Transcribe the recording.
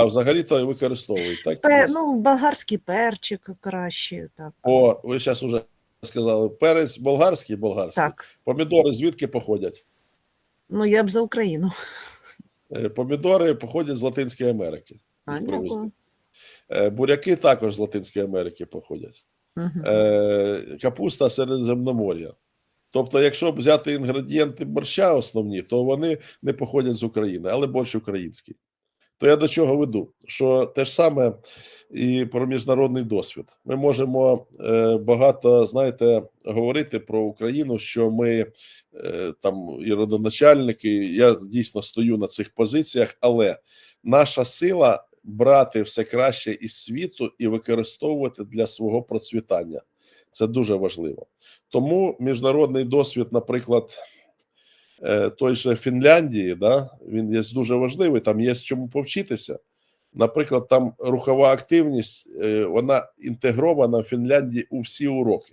А взагалі-то використовують. Так? Пе, ну, болгарський перчик краще, так. О, ви зараз уже сказали, перець болгарський, болгарський. Так. Помідори звідки походять? Ну, я б за Україну. Е, Помідори походять з Латинської Америки. А, дякую. Е, Буряки також з Латинської Америки походять. Е, Капуста Середземномор'я. Тобто, якщо взяти інгредієнти борща основні, то вони не походять з України, але борщ український. То я до чого веду? Що те ж саме і про міжнародний досвід. Ми можемо е, багато, знаєте, говорити про Україну, що ми е, там і родоначальники, я дійсно стою на цих позиціях, але наша сила брати все краще із світу і використовувати для свого процвітання. Це дуже важливо. Тому міжнародний досвід, наприклад, той же Фінляндії, да, він є дуже важливий, там є з чому повчитися. Наприклад, там рухова активність, е, вона інтегрована в Фінляндії у всі уроки.